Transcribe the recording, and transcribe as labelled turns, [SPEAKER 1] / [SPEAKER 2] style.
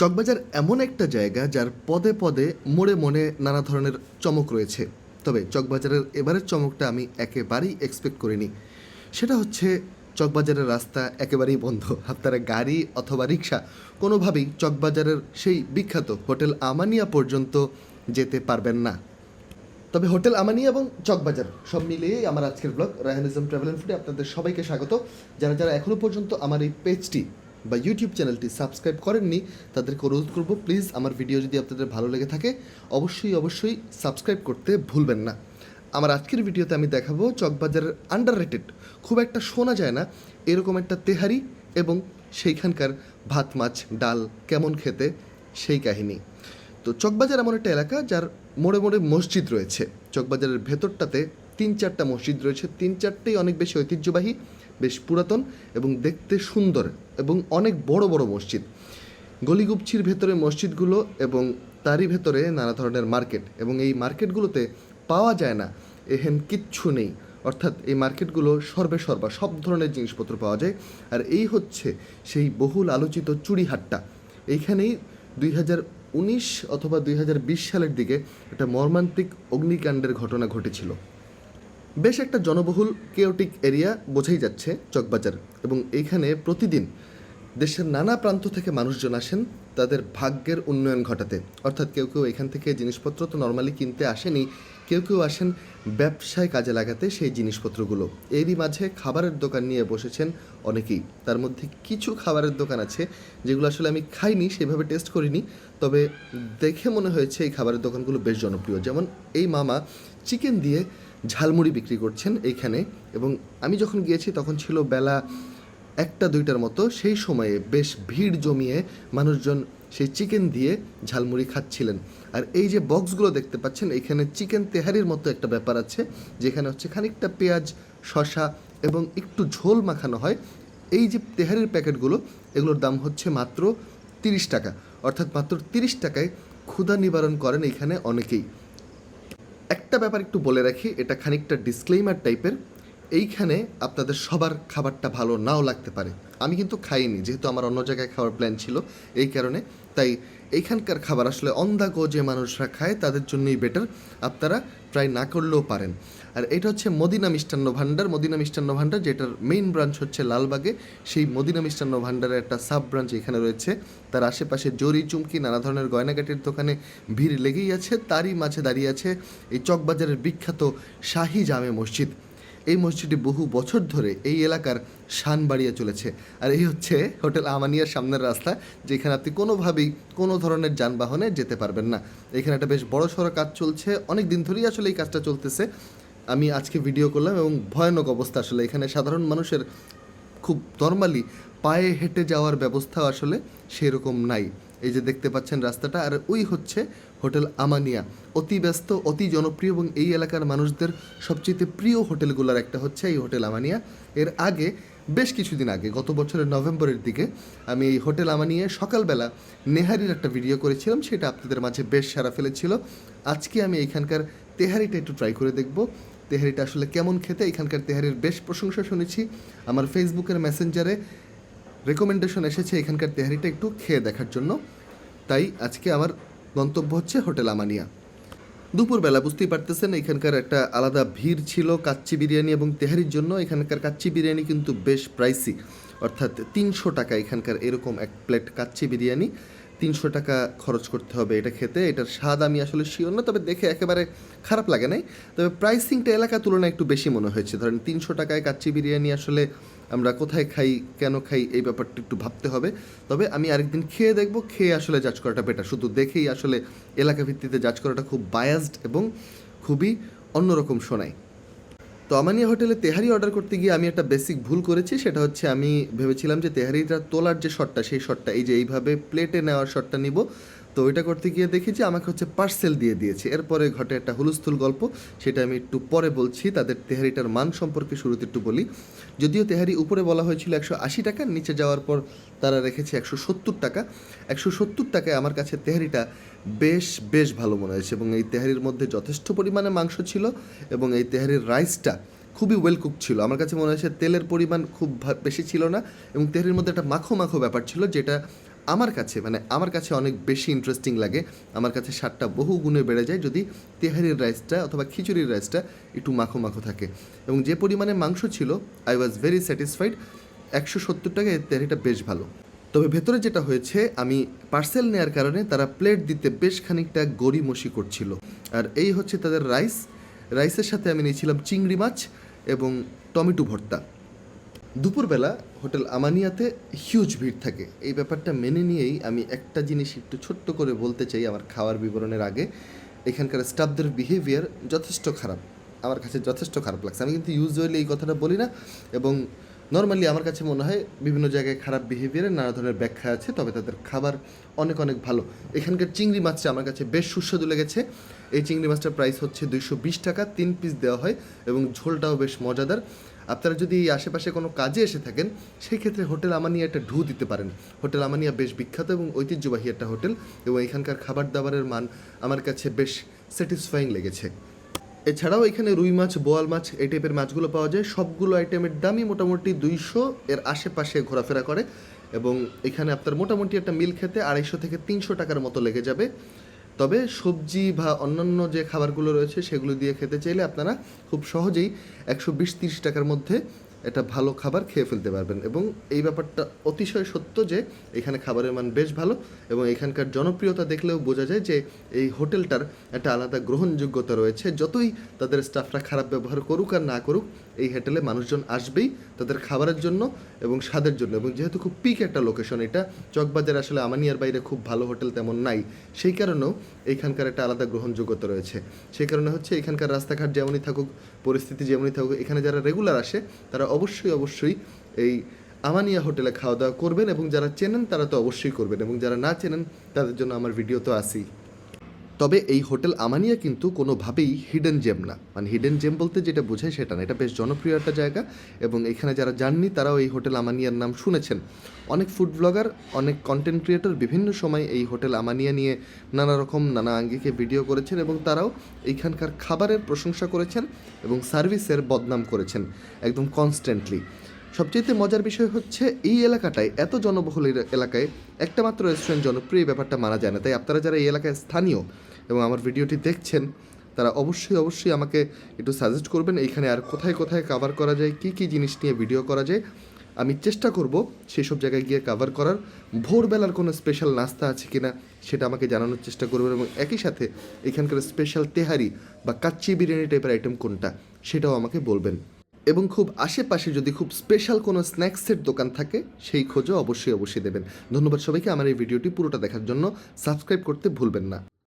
[SPEAKER 1] চকবাজার এমন একটা জায়গা যার পদে পদে মোড়ে মোড়ে নানা ধরনের চমক রয়েছে। তবে চকবাজারের এবারের চমকটা আমি একেবারেই এক্সপেক্ট করিনি। সেটা হচ্ছে চকবাজারের রাস্তা একেবারেই বন্ধ। আপনারা গাড়ি অথবা রিক্সা কোনোভাবেই চকবাজারের সেই বিখ্যাত হোটেল আমানিয়া পর্যন্ত যেতে পারবেন না। তবে হোটেল আমানি এবং চকবাজার সব মিলিয়েই আমার আজকের ব্লগ রায়হানিজম ট্রাভেল অ্যান্ড ফুডে আপনাদের সবাইকে স্বাগত। যারা যারা এখনও পর্যন্ত আমার এই পেজটি বা ইউটিউব চ্যানেলটি সাবস্ক্রাইব করেননি, তাদেরকে অনুরোধ করব প্লিজ আমার ভিডিও যদি আপনাদের ভালো লেগে থাকে, অবশ্যই অবশ্যই সাবস্ক্রাইব করতে ভুলবেন না। আমার আজকের ভিডিওতে আমি দেখাবো চকবাজারের আন্ডার রেটেড খুব একটা শোনা যায় না, এরকম একটা তেহারি এবং সেইখানকার ভাত, মাছ, ডাল কেমন খেতে সেই কাহিনী। তো চকবাজার এমন একটা এলাকা যার মোড়ে মোড়ে মসজিদ রয়েছে। চকবাজারের ভেতরটাতে তিন চারটা মসজিদ রয়েছে, তিন চারটেই অনেক বেশি ঐতিহ্যবাহী। বেশ পুরাতন এবং দেখতে সুন্দর এবং অনেক বড় বড় মসজিদ। গলিগুপছির ভেতরে মসজিদগুলো এবং তারই ভেতরে নানা ধরনের মার্কেট এবং এই মার্কেটগুলোতে পাওয়া যায় না, এহেন কিচ্ছু নেই। অর্থাৎ এই মার্কেটগুলো সর্বে সর্বা সব ধরনের জিনিসপত্র পাওয়া যায়। আর এই হচ্ছে সেই বহুল আলোচিত চুড়িহাটটা। এইখানেই দুই হাজার উনিশ অথবা দুই হাজার বিশ সালের দিকে একটা মর্মান্তিক অগ্নিকাণ্ডের ঘটনা ঘটেছিল। বেশ একটা জনবহুল কেওটিক এরিয়া বোঝাই যাচ্ছে চকবাজার এবং এইখানে প্রতিদিন দেশের নানা প্রান্ত থেকে মানুষজন আসেন তাদের ভাগ্যের উন্নয়ন ঘটাতে। অর্থাৎ কেউ কেউ এখান থেকে জিনিসপত্র তো নর্মালি কিনতে আসেনি, কেউ কেউ আসেন ব্যবসায় কাজে লাগাতে সেই জিনিসপত্রগুলো। এরই মাঝে খাবারের দোকান নিয়ে বসেছেন অনেকেই। তার মধ্যে কিছু খাবারের দোকান আছে যেগুলো আসলে আমি খাইনি, সেভাবে টেস্ট করিনি, তবে দেখে মনে হয়েছে এই খাবারের দোকানগুলো বেশ জনপ্রিয়। যেমন এই মামা চিকেন দিয়ে ঝালমুড়ি বিক্রি করছেন এইখানে। এবং আমি যখন গিয়েছি তখন ছিল বেলা একটা, দুইটার মতো। সেই সময়ে বেশ ভিড় জমিয়ে মানুষজন সেই চিকেন দিয়ে ঝালমুড়ি খাচ্ছিলেন। আর এই যে বক্সগুলো দেখতে পাচ্ছেন এখানে চিকেন তেহারির মতো একটা ব্যাপার আছে, যেখানে হচ্ছে খানিকটা পেঁয়াজ শশা এবং একটু ঝোল মাখানো হয়। এই যে তেহারির প্যাকেটগুলো, এগুলোর দাম হচ্ছে মাত্র তিরিশ টাকা। অর্থাৎ মাত্র তিরিশ টাকায় ক্ষুধা নিবারণ করেন এখানে অনেকেই। একটা ব্যাপার একটু বলে রাখি, এটা খানিকটা ডিসক্লেইমার টাইপের এইখানে আপনাদের সবার খাবারটা ভালো নাও লাগতে পারে। আমি কিন্তু খাইনি, যেহেতু আমার অন্য জায়গায় খাওয়ার প্ল্যান ছিল, এই কারণে। তাই এইখানকার খাবার আসলে অন দ্য গো যে মানুষরা খায়, তাদের জন্যই বেটার আপনারা ট্রাই না করলেও পারেন। আর এটা হচ্ছে মদিনা মিষ্টান্ন ভাণ্ডার মদিনা মিষ্টান্ন ভাণ্ডার যেটার মেইন ব্রাঞ্চ হচ্ছে লালবাগে, সেই মদিনা মিষ্টান্ন ভাণ্ডারের একটা সাব ব্রাঞ্চ এখানে রয়েছে। তার আশেপাশে জরি, চুমকি, নানা ধরনের গয়নাগাটির দোকানে ভিড় লেগেই আছে। তারই মাঝে দাঁড়িয়ে আছে এই চকবাজারের বিখ্যাত শাহি জামে মসজিদ। এই মসজিদটি বহু বছর ধরে এই এলাকার শান বাড়িয়ে চলেছে। আর এই হচ্ছে হোটেল আমানিয়ার সামনের রাস্তা, যেখানে আপনি কোনোভাবেই কোনো ধরনের যানবাহনে যেতে পারবেন না। এখানে একটা বেশ বড় সড়ো কাজ চলছে। অনেক দিন ধরেই আসলে এই কাজটা চলতেছে। আমি আজকে ভিডিও করলাম এবং ভয়ানক অবস্থা আসলে। এখানে সাধারণ মানুষের খুব নর্মালি পায়ে হেঁটে যাওয়ার ব্যবস্থা আসলে সেরকম নাই। এই যে দেখতে পাচ্ছেন রাস্তাটা, আর ওই হচ্ছে হোটেল আমানিয়া। অতি ব্যস্ত, অতি জনপ্রিয় এবং এই এলাকার মানুষদের সবচেয়ে প্রিয় হোটেলগুলোর একটা হচ্ছে এই হোটেল আমানিয়া। এর আগে, বেশ কিছুদিন আগে, গত বছরের নভেম্বরের দিকে, আমি এই হোটেল আমানিয়ে সকালবেলা নেহারির একটা ভিডিও করেছিলাম, সেটা আপনাদের মাঝে বেশ সারা ফেলেছিল। আজকে আমি এখানকার তেহারিটা একটু ট্রাই করে দেখব। তেহারিটা আসলে কেমন খেতে, এখানকার তেহারির বেশ প্রশংসা শুনেছি। আমার ফেসবুকের মেসেঞ্জারে রেকমেন্ডেশন এসেছে এখানকার তেহারিটা একটু খেয়ে দেখার জন্য। তাই আজকে আমার গন্তব্য হচ্ছে হোটেল আমানিয়া। দুপুরবেলা বুঝতেই পারতেছেন, এখানকার একটা আলাদা ভিড় ছিল কাচ্চি বিরিয়ানি এবং তেহারির জন্য। এখানকার কাচ্চি বিরিয়ানি কিন্তু বেশ প্রাইসি অর্থাৎ তিনশো টাকা এখানকার এরকম এক প্লেট কাচ্চি বিরিয়ানি। তিনশো টাকা খরচ করতে হবে এটা খেতে। এটার স্বাদ আমি আসলে শিওর না, তবে দেখে একেবারে খারাপ লাগে নাই। তবে প্রাইসিংটা এলাকার তুলনায় একটু বেশি মনে হয়েছে। ধরেন তিনশো টাকায় কাচ্চি বিরিয়ানি আসলে আমরা কোথায় খাই, কেন খাই, এই ব্যাপারটা একটু ভাবতে হবে। তবে আমি আরেকদিন খেয়ে দেখব, খেয়ে আসলে জাজ করাটা বেটার শুধু দেখেই আসলে এলাকা ভিত্তিতে জাজ করাটা খুব বায়াসড এবং খুবই অন্যরকম শোনায়। তো আমানিয়া হোটেলে তেহারি অর্ডার করতে গিয়ে আমি একটা বেসিক ভুল করেছি, সেটা হচ্ছে আমি ভেবেছিলাম যে তেহারিটা তোলার যে শটটা সেই শটটা এই যে এইভাবে প্লেটে নেওয়ার শটটা নিব। তো ওইটা করতে গিয়ে দেখি যে আমাকে হচ্ছে পার্সেল দিয়ে দিয়েছে। এরপরে ঘটে একটা হুলস্থুল গল্প, সেটা আমি একটু পরে বলছি, তাদের তেহারিটার মান সম্পর্কে শুরুতে একটু বলি। যদিও তেহারি উপরে বলা হয়েছিল একশো আশি টাকা, নিচে যাওয়ার পর তারা রেখেছে একশো সত্তর টাকা। একশো সত্তর টাকায় আমার কাছে তেহারিটা বেশ বেশ ভালো মনে হয়েছে এবং এই তেহারির মধ্যে যথেষ্ট পরিমাণে মাংস ছিল এবং এই তেহারির রাইসটা খুবই ওয়েল কুক ছিল। আমার কাছে মনে হয়েছে তেলের পরিমাণ খুব বেশি ছিল না এবং তেহারির মধ্যে একটা মাখো মাখো ব্যাপার ছিল, যেটা আমার কাছে মানে আমার কাছে অনেক বেশি ইন্টারেস্টিং লাগে। আমার কাছে স্বাদটা বহু গুণে বেড়ে যায় যদি তেহারির রাইসটা অথবা খিচুড়ির রাইসটা একটু মাখো মাখো থাকে। এবং যে পরিমাণে মাংস ছিল আই ওয়াজ ভেরি স্যাটিসফাইড একশো সত্তর টাকা এর তেহারিটা বেশ ভালো। তবে ভেতরে যেটা হয়েছে, আমি পার্সেল নেওয়ার কারণে তারা প্লেট দিতে বেশ খানিকটা গড়িমসি করছিল। আর এই হচ্ছে তাদের রাইস রাইসের সাথে আমি নিয়েছিলাম চিংড়ি মাছ এবং টমেটো ভর্তা। দুপুরবেলা হোটেল আমানিয়াতে হিউজ ভিড় থাকে। এই ব্যাপারটা মেনে নিয়েই আমি একটা জিনিস একটু ছোট্ট করে বলতে চাই আমার খাওয়ার বিবরণের আগে। এখানকার স্টাফদের বিহেভিয়ার যথেষ্ট খারাপ। আমার কাছে যথেষ্ট খারাপ লাগছে। আমি কিন্তু ইউজুয়ালি এই কথাটা বলি না এবং নর্মালি আমার কাছে মনে হয় বিভিন্ন জায়গায় খারাপ বিহেভিয়ারের নানা ধরনের ব্যাখ্যা আছে, তবে তাদের খাবার অনেক অনেক ভালো। এখানকার চিংড়ি মাছটা আমার কাছে বেশ সুস্বাদু লেগেছে। এই চিংড়ি মাছটার প্রাইস হচ্ছে দুইশো বিশ টাকা, তিন পিস দেওয়া হয় এবং ঝোলটাও বেশ মজাদার। আপনারা যদি এই আশেপাশে কোনো কাজে এসে থাকেন সেই ক্ষেত্রে হোটেল আমানিয়া একটা ঢু দিতে পারেন। হোটেল আমানিয়া বেশ বিখ্যাত এবং ঐতিহ্যবাহী একটা হোটেল এবং এখানকার খাবার দাবারের মান আমার কাছে বেশ স্যাটিসফাইং লেগেছে। এছাড়াও এখানে রুই মাছ, বোয়াল মাছ এই টাইপের মাছগুলো পাওয়া যায়। সবগুলো আইটেমের দামই মোটামুটি দুইশো এর আশেপাশে ঘোরাফেরা করে এবং এখানে আপনার মোটামুটি একটা মিল খেতে আড়াইশো থেকে তিনশো টাকার মতো লেগে যাবে। তবে সবজি বা অন্যান্য যে খাবারগুলো রয়েছে সেগুলো দিয়ে খেতে চাইলে আপনারা খুব সহজেই একশো বিশ, তিরিশ টাকার মধ্যে একটা ভালো খাবার খেয়ে ফেলতে পারবেন। এবং এই ব্যাপারটা অতিশয় সত্য যে এখানে খাবারের মান বেশ ভালো এবং এখানকার জনপ্রিয়তা দেখলেও বোঝা যায় যে এই হোটেলটার একটা আলাদা গ্রহণযোগ্যতা রয়েছে। যতই তাদের স্টাফরা খারাপ ব্যবহার করুক আর না করুক, এই হোটেলে মানুষজন আসবেই তাদের খাবারের জন্য এবং স্বাদের জন্য। এবং যেহেতু খুব পিক একটা লোকেশন এটা, চকবাজার আসলে আমানিয়ার বাইরে খুব ভালো হোটেল তেমন নাই। সেই কারণেও এইখানকার একটা আলাদা গ্রহণযোগ্যতা রয়েছে। সেই কারণে হচ্ছে এখানকার রাস্তাঘাট যেমনই থাকুক, পরিস্থিতি যেমনই থাকুক, এখানে যারা রেগুলার আসে, তারা অবশ্যই অবশ্যই এই আমানিয়া হোটেলে খাওয়া দাওয়া করবেন এবং যারা চেনেন তারা তো অবশ্যই করবেন এবং যারা না চেনেন তাদের জন্য আমার ভিডিও তো আসি তবে এই হোটেল আমানিয়া কিন্তু কোনোভাবেই হিডেন জেম না। মানে হিডেন জেম বলতে যেটা বোঝায় সেটা না। এটা বেশ জনপ্রিয় একটা জায়গা এবং এখানে যারা যাননি, তারাও এই হোটেল আমানিয়ার নাম শুনেছেন। অনেক ফুড ব্লগার অনেক কন্টেন্ট ক্রিয়েটর বিভিন্ন সময় এই হোটেল আমানিয়া নিয়ে নানা রকম, নানা আঙ্গিকে ভিডিও করেছেন এবং তারাও এইখানকার খাবারের প্রশংসা করেছেন এবং সার্ভিসের বদনাম করেছেন একদম কনস্ট্যান্টলি সবচেয়ে মজার বিষয় হচ্ছে এই এলাকাটায়, এত জনবহুল এলাকায় একটা মাত্র রেস্টুরেন্ট জনপ্রিয় ব্যাপারটা মানা যায় না। তাই আপনারা যারা এই এলাকায় স্থানীয় এবং আমার ভিডিওটি দেখছেন, তারা অবশ্যই অবশ্যই আমাকে একটু সাজেস্ট করবেন এইখানে আর কোথায় কোথায় কাভার করা যায়, কী কী জিনিস নিয়ে ভিডিও করা যায়। আমি চেষ্টা করব সেই সব জায়গায় গিয়ে কাভার করার। ভোরবেলার কোনো স্পেশাল নাস্তা আছে কিনা সেটা আমাকে জানানোর চেষ্টা করবেন এবং একই সাথে এখানকার স্পেশাল তেহারি বা কাচ্চি বিরিয়ানি টাইপের আইটেম কোনটা সেটাও আমাকে বলবেন। এবং খুব আশেপাশে যদি খুব স্পেশাল কোনো স্ন্যাক্সের দোকান থাকে, সেই খোঁজও অবশ্যই অবশ্যই দেবেন। ধন্যবাদ সবাইকে, আমার এই ভিডিওটি পুরোটা দেখার জন্য। সাবস্ক্রাইব করতে ভুলবেন না।